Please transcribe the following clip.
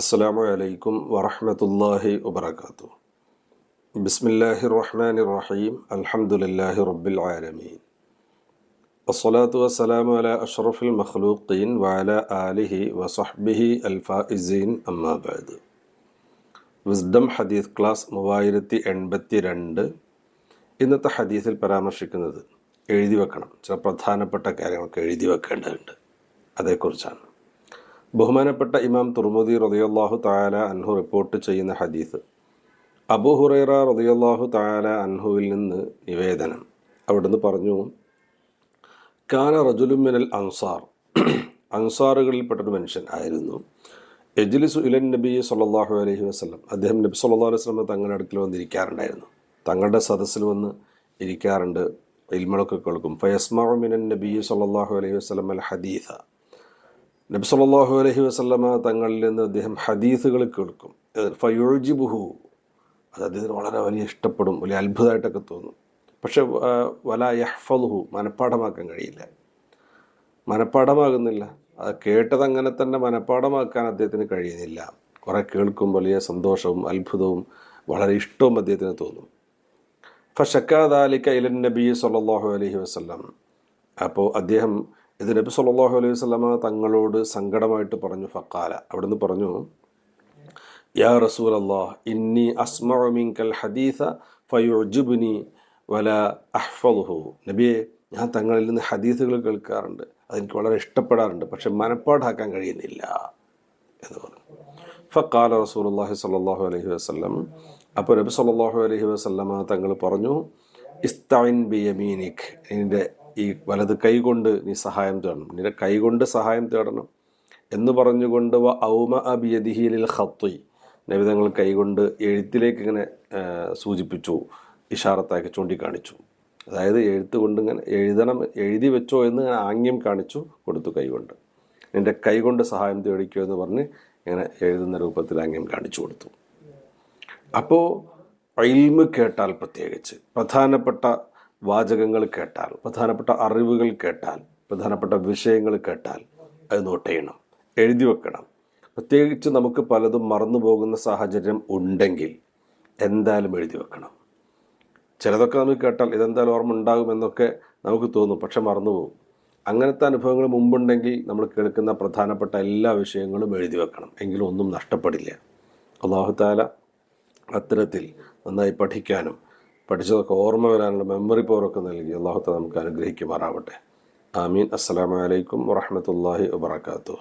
അസ്സാം വലൈക്കും വറഹമത്തല്ലാഹി വാത്തു ബിസ്മില്ലാഹി റഹ്മാൻ റഹീം അലഹമുല്ലാഹി റബ്ബിൽ ആലമീൻ വസ്സലാത്തു വസ്സലാമു അല അഷ്റഫുൽ മഖ്ലൂഖീൻ വാല ആലിഹി വസഹ്ബിഹി അൽഫാഇസീൻ അമ്മാബാദ് വിസ്ഡം ഹദീസ് ക്ലാസ് മൂവായിരത്തി എൺപത്തി രണ്ട് ഇന്നത്തെ ഹദീസിൽ പരാമർശിക്കുന്നത് എഴുതി വെക്കണം. ചില പ്രധാനപ്പെട്ട കാര്യങ്ങളൊക്കെ എഴുതി വെക്കേണ്ടതുണ്ട്. അതേക്കുറിച്ചാണ്. ബഹുമാനപ്പെട്ട ഇമാം തുർമുദി റതിയല്ലാഹു തായാല അൻഹു റിപ്പോർട്ട് ചെയ്യുന്ന ഹദീസ്. അബു ഹുറൈറ റതിയല്ലാഹു തായാല അൻഹുവിൽ നിന്ന് നിവേദനം. അവിടുന്ന് പറഞ്ഞു കാന റജുലുമിനൽ അൻസാർ. അൻസാറുകളിൽപ്പെട്ടൊരു മനുഷ്യൻ ആയിരുന്നു. എജ്ലിസു ഇലൻ നബി സല്ലാഹു അലഹി വസ്ലം അദ്ദേഹം നബി സല്ലാ അലൈഹി വസ്ലം തങ്ങളുടെ അടുക്കൽ വന്നിരിക്കാറുണ്ടായിരുന്നു. തങ്ങളുടെ സദസ്സിൽ വന്ന് ഇരിക്കാറുണ്ട്. ഇൽമളൊക്കെ കേൾക്കും. ഫയസ്മാമിനൻ നബി സല്ലാഹു അലൈഹി വസ്ലം അൽ ഹദീസ. നബി സല്ലാഹു അലൈഹി വസ്ലമ തങ്ങളിൽ നിന്ന് അദ്ദേഹം ഹദീസുകൾ കേൾക്കും. ഫയോജിബുഹു. അത് അദ്ദേഹത്തിന് വളരെ വലിയ ഇഷ്ടപ്പെടും വലിയ അത്ഭുതമായിട്ടൊക്കെ തോന്നും. പക്ഷെ വല യഹ്ഫലുഹു മനഃപ്പാഠമാക്കാൻ കഴിയില്ല. മനഃപ്പാഠമാകുന്നില്ല. അത് കേട്ടത് അങ്ങനെ തന്നെ മനഃപ്പാഠമാക്കാൻ അദ്ദേഹത്തിന് കഴിയുന്നില്ല. കുറേ കേൾക്കും വലിയ സന്തോഷവും അത്ഭുതവും വളരെ ഇഷ്ടവും അദ്ദേഹത്തിന് തോന്നും. ഫഷക്കാദാലിക്ക ഇലൻ നബി സല്ലാഹു അലൈഹി വസ്ലം അപ്പോൾ അദ്ദേഹം ഇത് നബി സല്ലാഹു അലൈഹി വസല്ലമ തങ്ങളോട് സങ്കടമായിട്ട് പറഞ്ഞു ഫക്കാല അവിടുന്ന് പറഞ്ഞു യാ റസൂൽ അള്ളാഹ് ഇന്നി അസ്മിങ്കൽ ഹദീസ ഫയുജുബിനി വല അഹ്ഫലുഹു നബിയെ ഞാൻ തങ്ങളിൽ നിന്ന് ഹദീസുകൾ കേൾക്കാറുണ്ട്. അതെനിക്ക് വളരെ ഇഷ്ടപ്പെടാറുണ്ട്. പക്ഷെ മനപ്പാടാക്കാൻ കഴിയുന്നില്ല എന്ന് പറഞ്ഞു. ഫക്കാല റസൂൽ അള്ളാഹി സല്ലാഹു അലൈഹി വസ്ലം അപ്പോൾ നബി സല്ലാഹു അലൈഹി വസ്ലമ തങ്ങൾ പറഞ്ഞു ഇസ്തൈൻ ബി എന്റെ ഈ വലത് കൈ കൊണ്ട് നീ സഹായം തേടണം. നിന്റെ കൈ കൊണ്ട് സഹായം തേടണം എന്ന് പറഞ്ഞുകൊണ്ട് വ ഔമ അബിയദിഹിലിൽ ഖത്വി നബി തങ്ങൾ കൈകൊണ്ട് എഴുത്തിലേക്ക് ഇങ്ങനെ സൂചിപ്പിച്ചു ഇഷാറത്താക്കി ചൂണ്ടിക്കാണിച്ചു. അതായത് എഴുത്ത് കൊണ്ട് ഇങ്ങനെ എഴുതണം എഴുതി വെച്ചോ എന്ന് ഇങ്ങനെ ആംഗ്യം കാണിച്ചു കൊടുത്തു കൈകൊണ്ട് നിന്റെ കൈകൊണ്ട് സഹായം തേടിക്കോ എന്ന് പറഞ്ഞ് ഇങ്ങനെ എഴുതുന്ന രൂപത്തിൽ ആംഗ്യം കാണിച്ചു കൊടുത്തു. അപ്പോൾ ഐൽമ് കേട്ടാൽ പ്രത്യേകിച്ച്. പ്രധാനപ്പെട്ട വാചകങ്ങൾ കേട്ടാൽ പ്രധാനപ്പെട്ട അറിവുകൾ കേട്ടാൽ പ്രധാനപ്പെട്ട വിഷയങ്ങൾ കേട്ടാൽ അത് നോട്ട് ചെയ്യണം എഴുതി വെക്കണം. പ്രത്യേകിച്ച് നമുക്ക് പലതും മറന്നു പോകുന്ന സാഹചര്യം ഉണ്ടെങ്കിൽ എന്തായാലും എഴുതി വെക്കണം. ചിലതൊക്കെ നമുക്ക് കേട്ടാൽ ഇതെന്തായാലും ഓർമ്മ ഉണ്ടാകുമെന്നൊക്കെ നമുക്ക് തോന്നും പക്ഷെ മറന്നുപോകും അങ്ങനത്തെ അനുഭവങ്ങൾ മുമ്പുണ്ടെങ്കിൽ നമ്മൾ കേൾക്കുന്ന പ്രധാനപ്പെട്ട എല്ലാ വിഷയങ്ങളും എഴുതി വെക്കണം. എങ്കിലും ഒന്നും നഷ്ടപ്പെടില്ല. അള്ളാഹുത്താല അത്തരത്തിൽ നന്നായി പഠിക്കാനും പഠിച്ചതൊക്കെ ഓർമ്മ വരാനുള്ള മെമ്മറി പവറൊക്കെ നൽകി അള്ളാഹുത്ത നമുക്ക് അനുഗ്രഹിക്കുമാറാവട്ടെ. ആമീൻ. അസ്സലാമലൈക്കും വറഹമത്തല്ലാഹി വാത്തു